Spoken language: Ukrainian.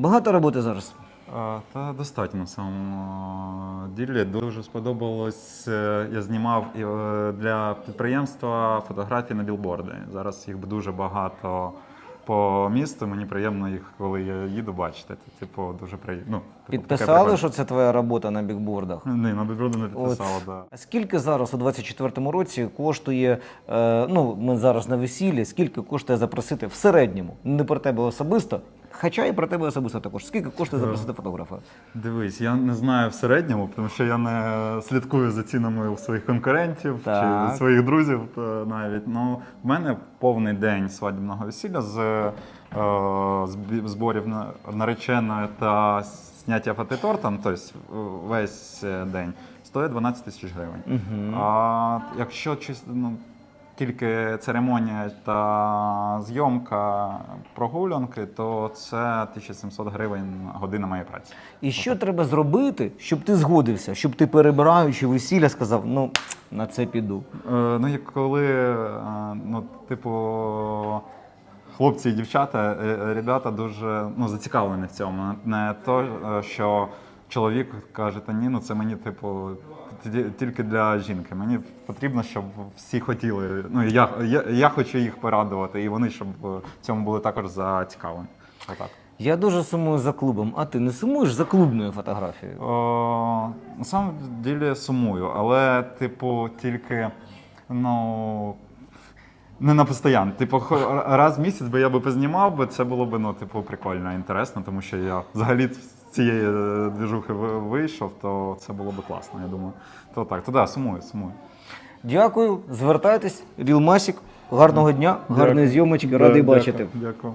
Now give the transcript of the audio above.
Багато роботи зараз. А, Та достатньо на самому ділі. Дуже сподобалось. е, Я знімав е, для підприємства фотографії на білборди. Зараз їх дуже багато по місту. Мені приємно їх, коли я їду, бачити. Це, типу, дуже приємно. Ну, типу, Підписали, що це твоя робота на бікбордах? Ні, на білборди не підписало, От. да. А скільки зараз у 24-му році коштує, е, ну ми зараз на весіллі, скільки коштує запросити в середньому, не про тебе особисто, хоча і про тебе особисто також. Скільки коштує запросити фотографа? Дивись, я не знаю в середньому, тому що я не слідкую за цінами у своїх конкурентів Так. чи своїх друзів е, навіть. Ну, в мене повний день свадібного весілля з е, зборів на нареченої та зняття фототортом, тобто весь е, день, стоїть 12 тисяч гривень. Угу. А якщо чис- ну, тільки церемонія та зйомка прогулянки, то це 1700 гривень година моєї праці. І що треба зробити, щоб ти згодився, щоб ти перебираючи весілля сказав, ну на це піду. Е, ну, як коли, е, ну, типу, хлопці і дівчата, е, ребята дуже ну, зацікавлені в цьому. Не то, що чоловік каже, та ні, ну це мені, типу, тільки для жінки. Мені потрібно, щоб всі хотіли. Ну, я, я, я хочу їх порадувати, і вони, щоб в цьому були також зацікавлені. Отак. Я дуже сумую за клубом, а ти не сумуєш за клубною фотографією? О, на самом ділі сумую, але, типу, тільки ну. Не на постійно. Типу, раз в місяць би я би познімав, бо це було б ну, типу, прикольно, інтересно, тому що я взагалі цієї е, двіжухи вийшов, то це було б класно, я думаю. То так, то да, сумую, сумую. Дякую, звертайтесь, Рілмасік. Гарного дня, гарної зйомочки, радий дякую, бачити. Дякую.